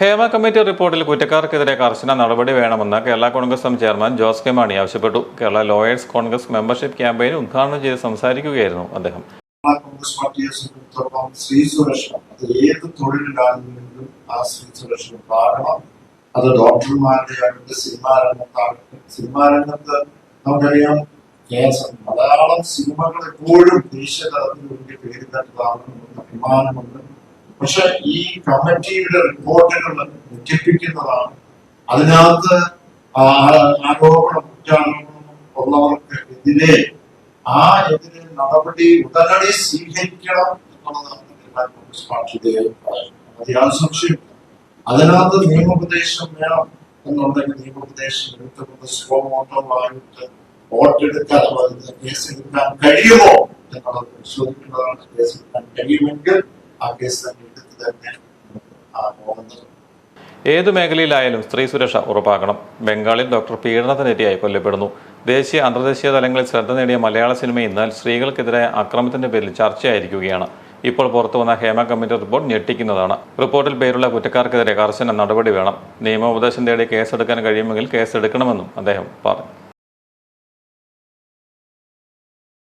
Hema committee റിപ്പോർട്ടിൽ കുറ്റക്കാർക്കെതിരെ കർശന നടപടി വേണമെന്ന് Kerala Congress M chairman Jose K Mani ആവശ്യപ്പെട്ടു. Kerala lawyers Congress membership campaign ഉദ്ഘാടനം ചെയ്ത് സംസാരിക്കുകയായിരുന്നു അദ്ദേഹം. കോൺഗ്രസ് പാർട്ടിയെ സംബന്ധിച്ചിടത്തോളം സ്ത്രീ സുരക്ഷ അത് ഏത് തൊഴിലിലാണെങ്കിലും ആ സ്ത്രീ സുരക്ഷ ഉണ്ടാകണം അത് ഡോക്ടർമാരുടെ ആകട്ടെ സിനിമാ രംഗത്താകട്ടെ സിനിമാ രംഗത്ത് നമുക്കറിയാം കേസം മലയാളം സിനിമകൾ എപ്പോഴും ദേശീയ തലത്തിൽ വലിയ പേര് തട്ടതാണെന്ന് അഭിമാനമുണ്ട്. പക്ഷെ ഈ കമ്മിറ്റിയുടെ റിപ്പോർട്ടുകൾ ഞെട്ടിപ്പിക്കുന്നതാണ്. അതിനകത്ത് ആരോപണം കുറ്റാരോപണം ഉള്ളവർക്ക് എതിരെ ആ എതിരെ നടപടി ഉടനടി സ്വീകരിക്കണം എന്നുള്ളതാണ് കോൺഗ്രസ് പാർട്ടിയുടെ. അത് യാതൊരു അതിനകത്ത് നിയമോപദേശം വേണം എന്നുണ്ടെങ്കിൽ നിയമോപദേശം എടുത്തുകൊണ്ട് സ്വമോട്ടമായിട്ട് കേസ് കേസെടുക്കാൻ കഴിയുമോ എന്നുള്ളത് പരിശോധിക്കുന്നതാണ് കേസെടുക്കാൻ കഴിയുമെങ്കിൽ ഏതു മേഖലയിലായാലും സ്ത്രീ സുരക്ഷ ഉറപ്പാക്കണം ബംഗാളിൽ ഡോക്ടർ പീഡനത്തിനിരയായി കൊല്ലപ്പെടുന്നു. ദേശീയ അന്തർദേശീയ തലങ്ങളിൽ ശ്രദ്ധ നേടിയ മലയാള സിനിമ ഇന്നാൽ സ്ത്രീകൾക്കെതിരായ അക്രമത്തിന്റെ പേരിൽ ചർച്ചയായിരിക്കുകയാണ്. ഇപ്പോൾ പുറത്തു വന്ന ഹേമ കമ്മിറ്റി റിപ്പോർട്ട് ഞെട്ടിക്കുന്നതാണ്. റിപ്പോർട്ടിൽ പേരുള്ള കുറ്റക്കാർക്കെതിരെ കർശന നടപടി വേണം. നിയമോപദേശം തേടി കേസെടുക്കാൻ കഴിയുമെങ്കിൽ കേസെടുക്കണമെന്നും അദ്ദേഹം പറഞ്ഞു.